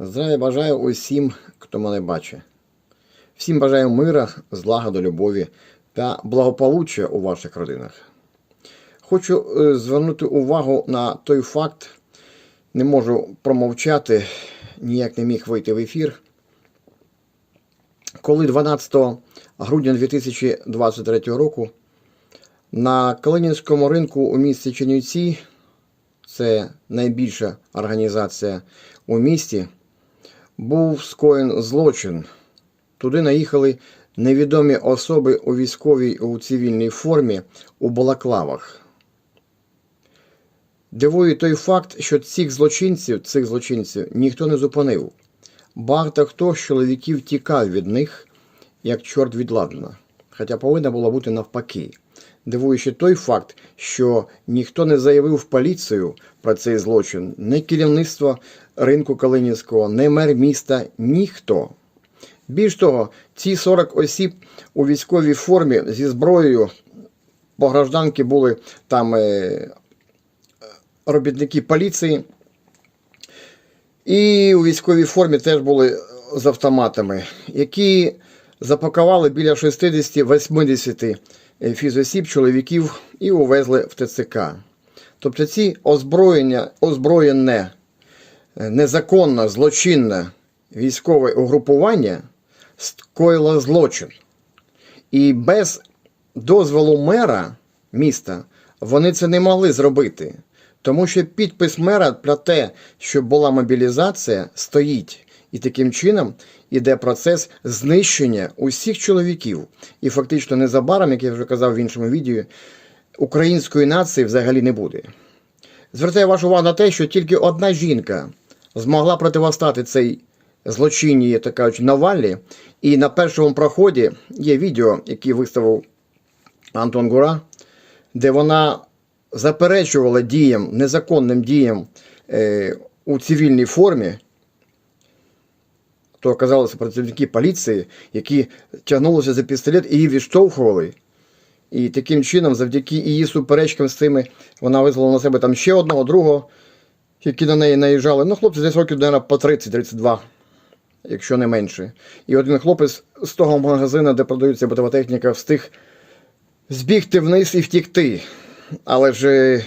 Здравия бажаю усім, хто мене бачить. Всім бажаю мира, злагоди, любові та благополуччя у ваших родинах. Хочу е, звернути увагу на той факт, не можу промовчати, ніяк не міг вийти в ефір. Коли 12 грудня 2023 року на Калинінському ринку у місті Чернівці, це найбільша організація у місті, був скоєн злочин. Туди наїхали невідомі особи у військовій у цивільній формі у балаклавах. Дивує той факт, що цих злочинців, цих злочинців ніхто не зупинив. Багато хто з чоловіків тікав від них, як чорт від ладана. Хоча повинна була бути навпаки. Дивує ще той факт, що ніхто не заявив в поліцію про цей злочин, не керівництво ринку Калинівського, не мер міста, ніхто. Більш того, ці 40 осіб у військовій формі зі зброєю, бо гражданки були там е, робітники поліції, і у військовій формі теж були з автоматами, які запакували біля 60-80 фізосіб, чоловіків і увезли в ТЦК. Тобто ці озброєння, озброєне, незаконне, злочинне військове угрупування скоїло злочин. І без дозволу мера міста вони це не могли зробити. Тому що підпис мера про те, що була мобілізація, стоїть. І таким чином іде процес знищення усіх чоловіків. І фактично незабаром, як я вже казав в іншому відео, української нації взагалі не буде. Звертаю вашу увагу на те, що тільки одна жінка змогла противостати цей злочинній, як кажуть, Навалі. І на першому проході є відео, яке виставив Антон Гура, де вона заперечувала діям, незаконним діям е, у цивільній формі, то оказалися працівники поліції, які тягнулися за пістолет і її відштовхували. І таким чином, завдяки її суперечкам з цими, вона визвала на себе там ще одного, другого, які на неї наїжджали. Ну, хлопці десь років, мабуть, по 30-32, якщо не менше. І один хлопець з того магазину, де продаються битова техніка, встиг збігти вниз і втікти. Але ж е,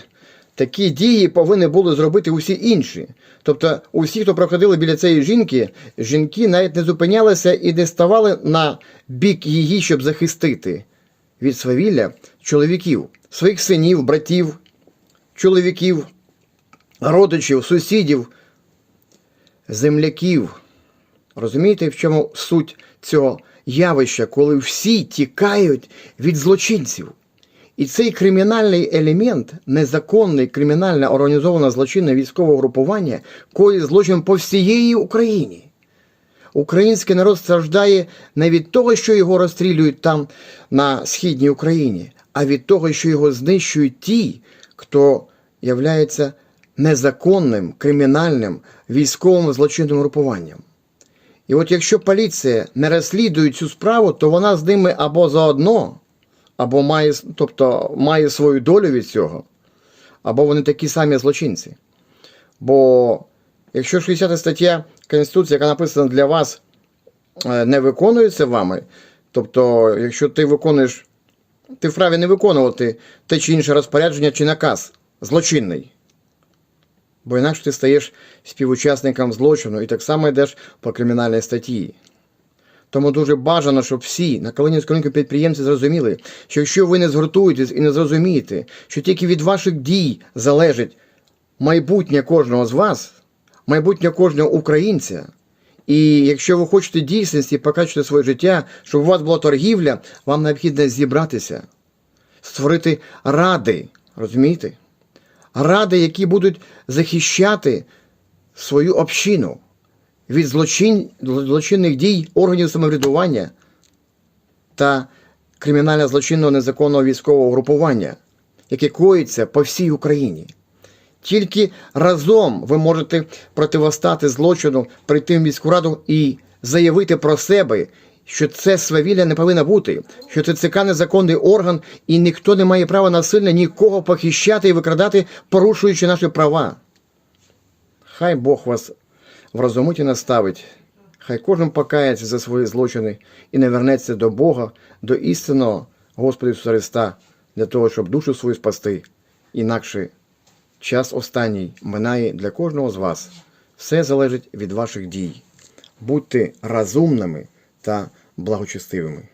такі дії повинні були зробити усі інші. Тобто, усі, хто проходили біля цієї жінки, жінки навіть не зупинялися і не ставали на бік її, щоб захистити від свавілля чоловіків, своїх синів, братів, чоловіків, родичів, сусідів, земляків. Розумієте, в чому суть цього явища, коли всі тікають від злочинців? І цей кримінальний елемент, незаконний кримінальне організоване злочинне військове групування, коїть злочин по всієї Україні. Український народ страждає не від того, що його розстрілюють там на східній Україні, а від того, що його знищують ті, хто являється незаконним кримінальним військовим злочинним групуванням. І от якщо поліція не розслідує цю справу, то вона з ними або заодно, або має, тобто, має свою долю від цього, або вони такі самі злочинці. Бо якщо 60 стаття Конституції, яка написана для вас, е, не виконується вами, тобто, якщо ти виконуєш, ти вправі не виконувати те чи інше розпорядження чи наказ злочинний. Бо інакше ти стаєш співучасником злочину і так само йдеш по кримінальній статті. Тому дуже бажано, щоб всі на Калинівському ринку підприємці зрозуміли, що якщо ви не згуртуєтесь і не зрозумієте, що тільки від ваших дій залежить майбутнє кожного з вас, майбутнє кожного українця. І якщо ви хочете дійсності покращити своє життя, щоб у вас була торгівля, вам необхідно зібратися, створити ради, розумієте? Ради, які будуть захищати свою общину від злочин, злочинних дій органів самоврядування та кримінально злочинного незаконного військового групування, яке коїться по всій Україні. Тільки разом ви можете противостати злочину, прийти в міську раду і заявити про себе, що це свавілля не повинно бути, що ТЦК незаконний орган, і ніхто не має права насильно нікого похищати і викрадати, порушуючи наші права. Хай Бог вас вразумить і наставить. Хай кожен покається за свої злочини і не вернеться до Бога, до істинного Господа Ісуса Христа, для того, щоб душу свою спасти. Інакше час останній минає для кожного з вас. Все залежить від ваших дій. Будьте розумними та благочестивими.